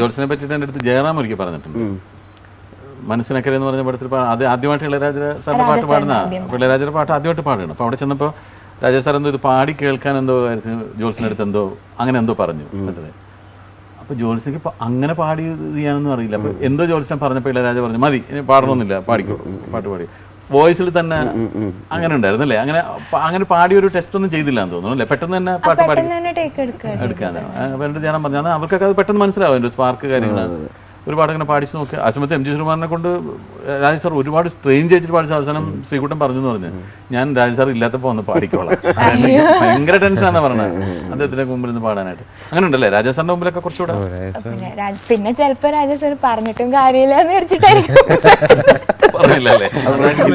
ജോത്സിനെ പറ്റിയിട്ട് എന്റെ അടുത്ത് ജയറാം ഒരിക്കൽ പറഞ്ഞിട്ടുണ്ട്. മനസ്സിനക്കരെ എന്ന് പറഞ്ഞ പടത്തിൽ അത് ആദ്യമായിട്ട് ഇളയരാജ സാറിന്റെ പാട്ട് പാടുന്ന ഇളയരാജയുടെ പാട്ട് ആദ്യമായിട്ട് പാടുകയാണ്. അപ്പോൾ അവിടെ ചെന്നപ്പോൾ രാജ സാർ എന്തോ ഇത് പാടി കേൾക്കാൻ എന്തോ ജോത്സിന്റെ അടുത്ത് എന്തോ അങ്ങനെ എന്തോ പറഞ്ഞു. അത്രേ അപ്പോൾ ജോത്സ്യക്ക് അങ്ങനെ പാടി ചെയ്യാനൊന്നും അറിയില്ല. അപ്പോൾ എന്തോ ജോത്സ്യം പറഞ്ഞപ്പോൾ ഇളയരാജ പറഞ്ഞു മതി ഇനി പാടണമെന്നില്ല പാടിക്കോ. പാട്ട് പാടി. വോയിസിൽ തന്നെ അങ്ങനെ ഉണ്ടായിരുന്നല്ലേ അങ്ങനെ അങ്ങനെ പാടി ഒരു ടെസ്റ്റ് ഒന്നും ചെയ്തില്ല എന്ന് തോന്നുന്നു അല്ലേ? പെട്ടെന്ന് തന്നെ പാട്ട് പാടി പെട്ടെന്ന് തന്നെ ടേക്ക് എടുക്കുക എടുക്കാതെ. അപ്പോൾ ഞാൻ പറഞ്ഞു അവർക്കൊക്കെ അത് പെട്ടെന്ന് മനസ്സിലാവും സ്പാർക്ക് കാര്യങ്ങളാണ് ഒരുപാട് അങ്ങനെ പാടിച്ചു നോക്കി. അസമത്ത് എം ജി ശ്രീകുമാറിനെ കൊണ്ട് രാജ സാർ ഒരുപാട് സ്ട്രെയിൻ ചെയ്തിട്ട് പാടിച്ച അവസാനം ശ്രീകുട്ടൻ പറഞ്ഞു. എന്ന് പറഞ്ഞു ഞാൻ രാജ സാർ ഇല്ലാത്തപ്പോൾ ഒന്ന് പാടിക്കോളാം. ഭയങ്കര ടെൻഷനാണെന്ന് പറഞ്ഞത് അദ്ദേഹത്തിന്റെ മുമ്പിൽ നിന്ന് പാടാനായിട്ട്. അങ്ങനെ ഉണ്ടല്ലേ? രാജ സാറിന്റെ മുമ്പിലൊക്കെ കുറച്ചുകൂടെ? പിന്നെ രാജ- പിന്നെ ചിലപ്പോ രാജ സാർ പറഞ്ഞിട്ടും കാര്യമില്ല എന്ന് ഈ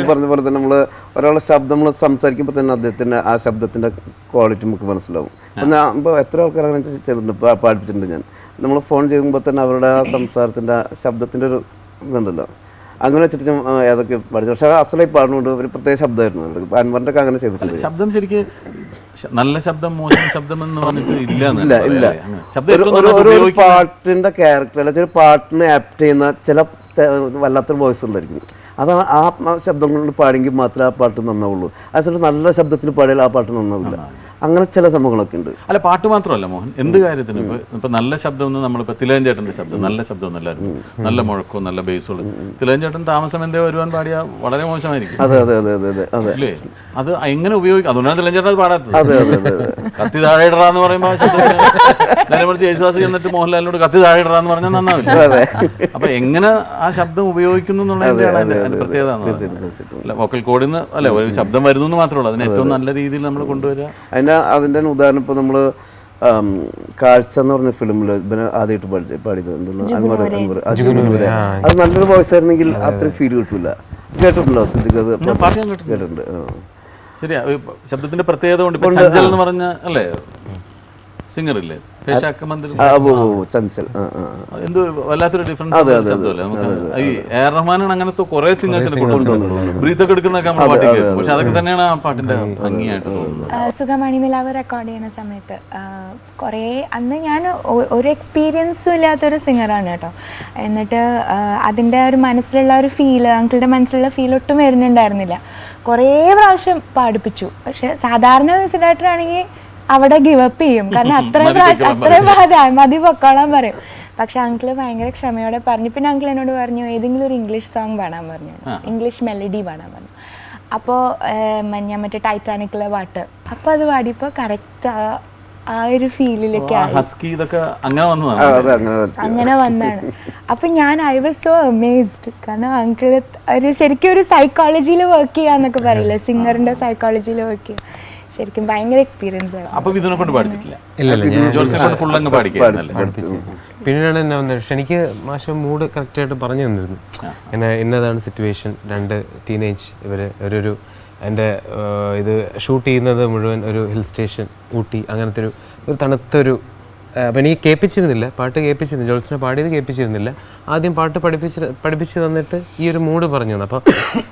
പറഞ്ഞ പോലെ തന്നെ നമ്മൾ ഒരാളെ ശബ്ദം നമ്മൾ സംസാരിക്കുമ്പോൾ തന്നെ അദ്ദേഹത്തിന്റെ ആ ശബ്ദത്തിന്റെ ക്വാളിറ്റി നമുക്ക് മനസ്സിലാവും. ഇപ്പോൾ എത്ര ആൾക്കാർ അങ്ങനെ ചെയ്തിട്ടുണ്ട്? പാടിപ്പിച്ചിട്ടുണ്ട് ഞാൻ. നമ്മൾ ഫോൺ ചെയ്യുമ്പോൾ തന്നെ അവരുടെ ആ സംസാരത്തിന്റെ ശബ്ദത്തിന്റെ ഒരു ഇതുണ്ടല്ലോ. അങ്ങനെ വെച്ചിട്ട് ഏതൊക്കെ പഠിച്ചു പക്ഷേ അസലായി പാടുന്നുണ്ട് ഒരു പ്രത്യേക ശബ്ദമായിരുന്നു അൻവറിന്റെ ഒക്കെ അങ്ങനെ ചെയ്തിട്ടുണ്ട്. ശബ്ദം ശരിക്കും നല്ല ശബ്ദം മോശം ശബ്ദം എന്ന് പറഞ്ഞിട്ട് ഇല്ല ഇല്ല ഇല്ല. ഒരു പാട്ടിന്റെ ക്യാരക്ടർ അല്ലെങ്കിൽ ഒരു പാട്ടിനെ ആപ്റ്റ് ചെയ്യുന്ന ചില വല്ലാത്തൊരു വോയിസ് ഉണ്ടായിരിക്കും അതാണ് ആ ശബ്ദം കൊണ്ട് പാടിയെങ്കിൽ മാത്രമേ ആ പാട്ട് നന്നാവുള്ളൂ. അതേസമയം നല്ല ശബ്ദത്തിൽ പാടിയാൽ ആ പാട്ട് നന്നാവില്ല. അങ്ങനെ ചില സംഭവങ്ങളൊക്കെ ഉണ്ട്. അല്ല പാട്ട് മാത്രമല്ല മോഹൻ. എന്ത് കാര്യത്തിനും ഇപ്പൊ നല്ല ശബ്ദം എന്ന് നമ്മളിപ്പോ തിലകൻ ചേട്ടന്റെ ശബ്ദം നല്ല ശബ്ദം എല്ലാവരും നല്ല മുഴക്കവും നല്ല ബേസുള്ള തിലകൻ ചേട്ടൻ താമസം എന്തേ വരുവാൻ പാടിയ? വളരെ മോശമായിരിക്കും. അതെ അതെ അതെ അതെ അതെ അതെ. അല്ലേ അത് എങ്ങനെ ഉപയോഗിക്കും? അതുകൊണ്ടാണ് തിലകൻ ചേട്ടൻ അത് പാടാത്തത്. അതെ അതെ അതെ കത്തി താഴെടാന്ന് പറയുമ്പോൾ എന്നിട്ട് യേശുദാസ് ചെന്നിട്ട് മോഹൻലാലിനോട് കത്തി താഴെടാന്ന് പറഞ്ഞാൽ നന്നാവില്ല? അപ്പൊ എങ്ങനെ ആ ശബ്ദം ഉപയോഗിക്കുന്നു അതിന്റെ പ്രത്യേകത അല്ല വോക്കൽ കോഡിന്ന് അല്ലെ ഒരു ശബ്ദം വരുന്നു മാത്രമേ ഉള്ളൂ. അതിന് ഏറ്റവും നല്ല രീതിയിൽ നമ്മൾ കൊണ്ടുവരിക അതിന്റെ അതിന്റെ തന്നെ ഉദാഹരണം ഇപ്പോൾ നമ്മൾ കാഴ്ച എന്ന് പറഞ്ഞ ഫിലിമിൽ ഇവനെ ആദ്യമായിട്ട് പഠിച്ച പാടിയത് എന്താണ് അത് നല്ലൊരു വോയിസ് ആയിരുന്നെങ്കിൽ അത്രയും ഫീൽ കിട്ടില്ല കേട്ടിട്ടുണ്ടോ? സിദ്ധിക്ക് അത്? കേട്ടിട്ടുണ്ട്. ശരിയാ ശബ്ദത്തിന്റെ പ്രത്യേകത കൊണ്ട് എന്ന് പറഞ്ഞ അല്ലേ? സിംഗർ ഇല്ലേ? ചഞ്ചൽ. എന്തോ വല്ലാത്തൊരു ഡിഫറൻസ് നമുക്ക് ഈ റഹ്മാനാണ് അങ്ങനത്തെ കുറെ സിംഗേഴ്സിനെ കൊണ്ടുവന്നത്. ബ്രീത്ത് ഒക്കെ എടുക്കുന്നൊക്കെ നമ്മൾ പാട്ട് കേൾക്കും പക്ഷെ അതൊക്കെ തന്നെയാണ് ആ പാട്ടിന്റെ ഭംഗിയായിട്ട് തോന്നുന്നത്. സുഖമണി നിലാവ് റെക്കോർഡ് ചെയ്യുന്ന സമയത്ത് കുറേ അന്ന് ഞാൻ ഒരു എക്സ്പീരിയൻസും ഇല്ലാത്തൊരു സിംഗറാണ് കേട്ടോ. എന്നിട്ട് അതിന്റെ അതിന്റെ ഒരു മനസ്സിലുള്ള ഒരു ഫീൽ അങ്കിളുടെ മനസ്സിലുള്ള ഫീൽ ഒട്ടും വരുന്നുണ്ടായിരുന്നില്ല. കുറേ പ്രാവശ്യം പാടിപ്പിച്ചു. പക്ഷെ സാധാരണ മ്യൂസിക് ഡയറക്ടർ ആണെങ്കിൽ അവിടെ ഗിവപ്പ് അപ്പ് ചെയ്യും. കാരണം അത്രയും പ്രാവശ്യം അത്രയും അതെ മതി പൊക്കോളാൻ പറയും. പക്ഷെ അങ്കിൾ ഭയങ്കര ക്ഷമയോടെ പറഞ്ഞു. പിന്നെ അങ്കിൾ എന്നോട് പറഞ്ഞു ഏതെങ്കിലും ഒരു ഇംഗ്ലീഷ് സോങ് പാടാൻ പറഞ്ഞു. ഇംഗ്ലീഷ് മെലഡി പാടാൻ പറഞ്ഞു. അപ്പോൾ ഞാൻ മറ്റേ ടൈറ്റാനിക്കിലെ പാട്ട്. അപ്പോൾ അത് പാടിയപ്പോൾ കറക്റ്റ് ആ ഒരു ഫീലിലേക്ക് ആ ഹസ്കി ഇതൊക്കെ അങ്ങനെ വന്നതാണ് അങ്ങനെ അങ്ങനെ വന്നാണ് അപ്പം ഞാൻ ഐ വാസ് സോ അമേസ്ഡ് കാരണം അങ്കിൾ ഒരു ശരിക്കും ഒരു സൈക്കോളജിയിൽ വർക്ക് ചെയ്യാന്നൊക്കെ പറയില്ലേ? സിംഗറിന്റെ സൈക്കോളജിയിൽ വർക്ക് ചെയ്യുക ശരിക്കും ഭയങ്കര എക്സ്പീരിയൻസ് ആണ്. അപ്പൊ ഇതിനെ കൊണ്ട് പിന്നീടാണ് എന്നെ വന്നത്? പക്ഷെ എനിക്ക് മാഷ മൂഡ് കറക്റ്റായിട്ട് പറഞ്ഞു തന്നിരുന്നു. എന്നെ ഇന്നതാണ് സിറ്റുവേഷൻ രണ്ട് ടീനേജ് ഇവർ ഒരു എന്റെ ഇത് ഷൂട്ട് ചെയ്യുന്നത് മുഴുവൻ ഒരു ഹിൽ സ്റ്റേഷൻ ഊട്ടി അങ്ങനത്തെ ഒരു ഒരു തണുത്തൊരു ആ, അപ്പം എനിക്ക് കേൾപ്പിച്ചിരുന്നില്ല. പാട്ട് കേൾപ്പിച്ചിരുന്നില്ല. ജോത്സിനെ പാടിയത് കേൾപ്പിച്ചിരുന്നില്ല. ആദ്യം പാട്ട് പഠിപ്പിച്ച് പഠിപ്പിച്ച് തന്നിട്ട് ഈ ഒരു മൂഡ് പറഞ്ഞു തന്നു. അപ്പോൾ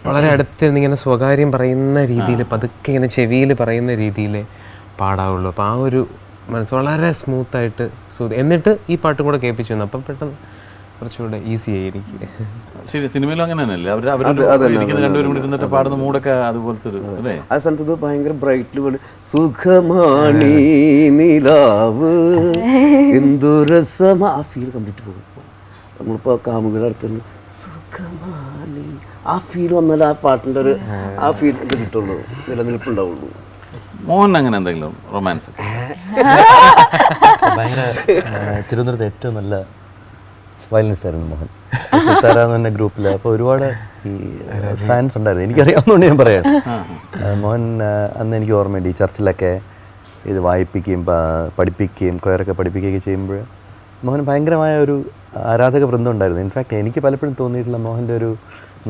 വളരെ അടുത്ത് ഇങ്ങനെ സ്വകാര്യം പറയുന്ന രീതിയിൽ പതുക്കെ ഇങ്ങനെ ചെവിയിൽ പറയുന്ന രീതിയിൽ പാടാവുള്ളൂ. അപ്പോൾ ആ ഒരു മനസ്സ് വളരെ സ്മൂത്തായിട്ട് സൂതി എന്നിട്ട് ഈ പാട്ടും കൂടെ കേൾപ്പിച്ചു തന്നു. അപ്പം പെട്ടെന്ന് കുറച്ചുകൂടെ ഈസി ആയി എനിക്ക് ശരി സിനിമയിലും അങ്ങനെ തന്നെയല്ലേ? അവർ രണ്ടുപേരും കൂടി ഇരുന്നിട്ട് പാടുന്ന മൂടൊക്കെ അതുപോലത്തെ ഒരു അല്ലേ? ആ സ്ഥലത്ത് ഭയങ്കര ബ്രൈറ്റ് പോലെ സുഖമാണി നിലാവ് എന്തു രസമാ. ആ ഫീൽ കംപ്ലീറ്റ് പോകും. നമ്മളിപ്പോൾ കാമുകളുടെ അടുത്ത് നിന്ന് സുഖമാണി. ആ ഫീൽ വന്നാൽ ആ പാട്ടിന്റെ ഒരു ആ. ഫീൽ കിട്ടുള്ളൂ. നിലനിൽപ്പുണ്ടാവുള്ളൂ. മോഹൻ അങ്ങനെ എന്തെങ്കിലും റൊമാൻസ് ഭയങ്കര തിരുവനന്തപുരത്ത് ഏറ്റവും നല്ല വയലിനിസ്റ്റ് ആയിരുന്നു മോഹൻ. സിത്താര എന്ന് പറഞ്ഞ ഗ്രൂപ്പിൽ അപ്പോൾ ഒരുപാട് ഈ ഫാൻസ് ഉണ്ടായിരുന്നു. എനിക്കറിയാവുന്നതുകൊണ്ട് ഞാൻ പറയാം. മോഹൻ അന്ന് എനിക്ക് ഓർമ്മയുണ്ട് ഈ ചർച്ചിലൊക്കെ ഇത് വായിപ്പിക്കുകയും പഠിപ്പിക്കുകയും കൊയറൊക്കെ പഠിപ്പിക്കുകയൊക്കെ ചെയ്യുമ്പോൾ മോഹൻ ഭയങ്കരമായ ഒരു ആരാധക വൃന്ദം ഉണ്ടായിരുന്നു. ഇൻഫാക്ട് എനിക്ക് പലപ്പോഴും തോന്നിയിട്ടുള്ള മോഹന്റെ ഒരു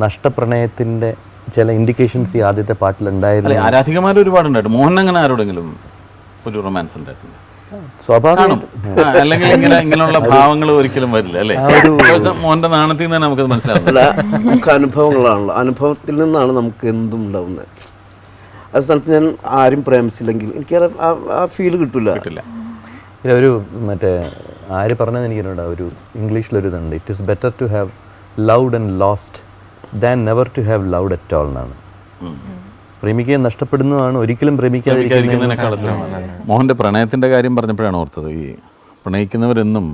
നഷ്ടപ്രണയത്തിന്റെ ചില ഇൻഡിക്കേഷൻസ് ഈ ആദ്യത്തെ പാട്ടിലുണ്ടായിരുന്നു. ആരാധികമാർ ഒരുപാടുണ്ടായിട്ട് മോഹൻ അങ്ങനെ ആരോടെങ്കിലും ഒരു റൊമാൻസ് ഉണ്ടായിട്ടുണ്ട്? അല്ലെങ്കിൽ ഇങ്ങനെ ഇങ്ങനെയുള്ള ഭാവങ്ങൾ ഒരിക്കലും വരില്ല അല്ലേ? മോന്റെ നാണത്തിൽ നിന്ന് നമുക്ക് മനസ്സിലാവുന്നത്. അല്ല നമുക്ക് അനുഭവങ്ങളാണല്ലോ. അനുഭവത്തിൽ നിന്നാണ് നമുക്ക് എന്തും ഉണ്ടാവുന്നത്. ആ സ്ഥലത്ത് ഞാൻ ആരും പ്രേമിച്ചില്ലെങ്കിൽ എനിക്ക് ആ- ഫീൽ കിട്ടില്ല. കിട്ടില്ല ഒരു മറ്റേ ആര് പറഞ്ഞതെന്ന് എനിക്കറിയണ്ട ഒരു ഇംഗ്ലീഷിലൊരു ഇതുണ്ട് it is better to have loved and lost than never to have loved at all എന്നാണ് പ്രേമിക്കാൻ നഷ്ടപ്പെടുന്നതാണ് ഒരിക്കലും പ്രേമിക്കാതിരിക്കുന്നത് പ്രേമിക്കാതിരിക്കുന്നതിനേക്കാളത്തിലാണ് മോഹന്റെ പ്രണയത്തിന്റെ കാര്യം പറഞ്ഞപ്പോഴാണ് ഓർത്തത്. ഈ പ്രണയിക്കുന്നവരെന്നും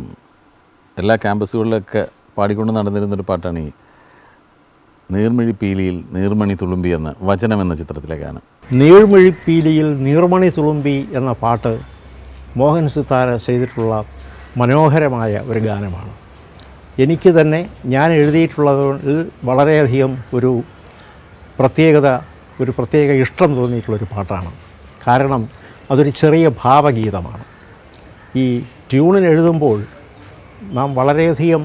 എല്ലാ ക്യാമ്പസുകളിലൊക്കെ പാടിക്കൊണ്ട് നടന്നിരുന്നൊരു പാട്ടാണ് ഈ നീർമിഴി പീലിയിൽ നീർമണി തുളുമ്പി എന്ന വചനം എന്ന ചിത്രത്തിലെ ഗാനം. നീർമിഴി പീലിയിൽ നീർമണി തുളുമ്പി എന്ന പാട്ട് മോഹൻ സിത്താര ചെയ്തിട്ടുള്ള മനോഹരമായ ഒരു ഗാനമാണ്. എനിക്ക് തന്നെ ഞാൻ എഴുതിയിട്ടുള്ളതിൽ വളരെയധികം ഒരു പ്രത്യേകത ഒരു പ്രത്യേക ഇഷ്ടം തോന്നിയിട്ടുള്ളൊരു പാട്ടാണ്. കാരണം അതൊരു ചെറിയ ഭാവഗീതമാണ്. ഈ ട്യൂണിന് എഴുതുമ്പോൾ നാം വളരെയധികം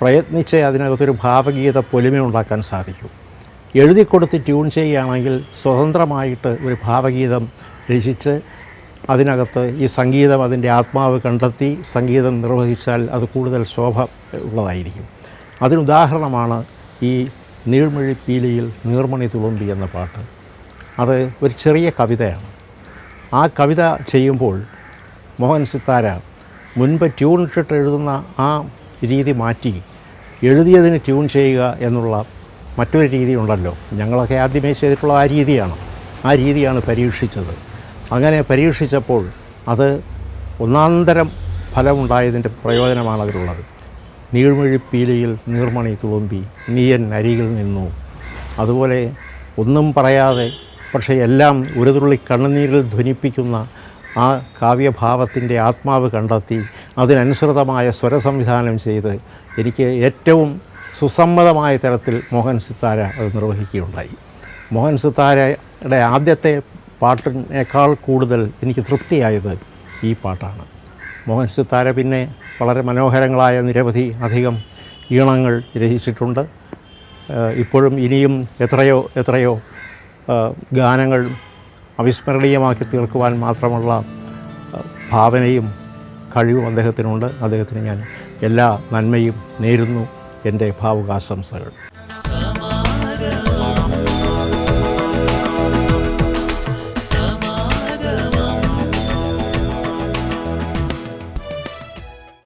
പ്രയത്നിച്ച് അതിനകത്തൊരു ഭാവഗീത പൊലിമ ഉണ്ടാക്കാൻ സാധിക്കും. എഴുതി കൊടുത്ത് ട്യൂൺ ചെയ്യുകയാണെങ്കിൽ സ്വതന്ത്രമായിട്ട് ഒരു ഭാവഗീതം രചിച്ച് അതിനകത്ത് ഈ സംഗീതം അതിന്റെ ആത്മാവ് കണ്ടെത്തി സംഗീതം നിർവഹിച്ചാൽ അത് കൂടുതൽ ശോഭ ഉള്ളതായിരിക്കും. അതിനുദാഹരണമാണ് ഈ നീഴ്മൊഴി പീലിയിൽ നീർമണി തുളുമ്പി എന്ന പാട്ട്. അത് ഒരു ചെറിയ കവിതയാണ്. ആ കവിത ചെയ്യുമ്പോൾ മോഹൻ സിത്താര മുൻപ് ട്യൂൺ ഇട്ടിട്ട് എഴുതുന്ന ആ രീതി മാറ്റി എഴുതിയതിന് ട്യൂൺ ചെയ്യുക എന്നുള്ള മറ്റൊരു രീതി ഉണ്ടല്ലോ ഞങ്ങളൊക്കെ ആദ്യമേ ചെയ്തിട്ടുള്ള ആ രീതിയാണ്. ആ രീതിയാണ് പരീക്ഷിച്ചത്. അങ്ങനെ പരീക്ഷിച്ചപ്പോൾ അത് ഒന്നാന്തരം ഫലമുണ്ടായതിന്റെ പ്രയോജനമാണ് അതിലുള്ളത്. നീഴ്മൊഴിപ്പീലിയിൽ നീർമണി തുളുമ്പി നീയൻ അരികിൽ നിന്നു. അതുപോലെ ഒന്നും പറയാതെ പക്ഷേ എല്ലാം ഒരു തുള്ളി കണ്ണുനീരിൽ ധ്വനിപ്പിക്കുന്ന ആ കാവ്യഭാവത്തിന്റെ ആത്മാവ് കണ്ടെത്തി അതിനനുസൃതമായ സ്വരസംവിധാനം ചെയ്ത് എനിക്ക് ഏറ്റവും സുസമ്മതമായ തരത്തിൽ മോഹൻ സിത്താര അത് നിർവഹിക്കുകയുണ്ടായി. മോഹൻ സിത്താരയുടെ ആദ്യത്തെ പാട്ടിനേക്കാൾ കൂടുതൽ എനിക്ക് തൃപ്തിയായത് ഈ പാട്ടാണ്. മോഹൻ സിത്താര പിന്നെ വളരെ മനോഹരങ്ങളായ നിരവധി അധികം ഈണങ്ങൾ രചിച്ചിട്ടുണ്ട്. ഇപ്പോഴും ഇനിയും എത്രയോ എത്രയോ ഗാനങ്ങൾ അവിസ്മരണീയമാക്കി തീർക്കുവാൻ മാത്രമുള്ള ഭാവനയും കഴിവും അദ്ദേഹത്തിനുണ്ട്. അദ്ദേഹത്തിന് ഞാൻ എല്ലാ നന്മയും നേരുന്നു. എന്റെ ഭാവുകാശംസകൾ.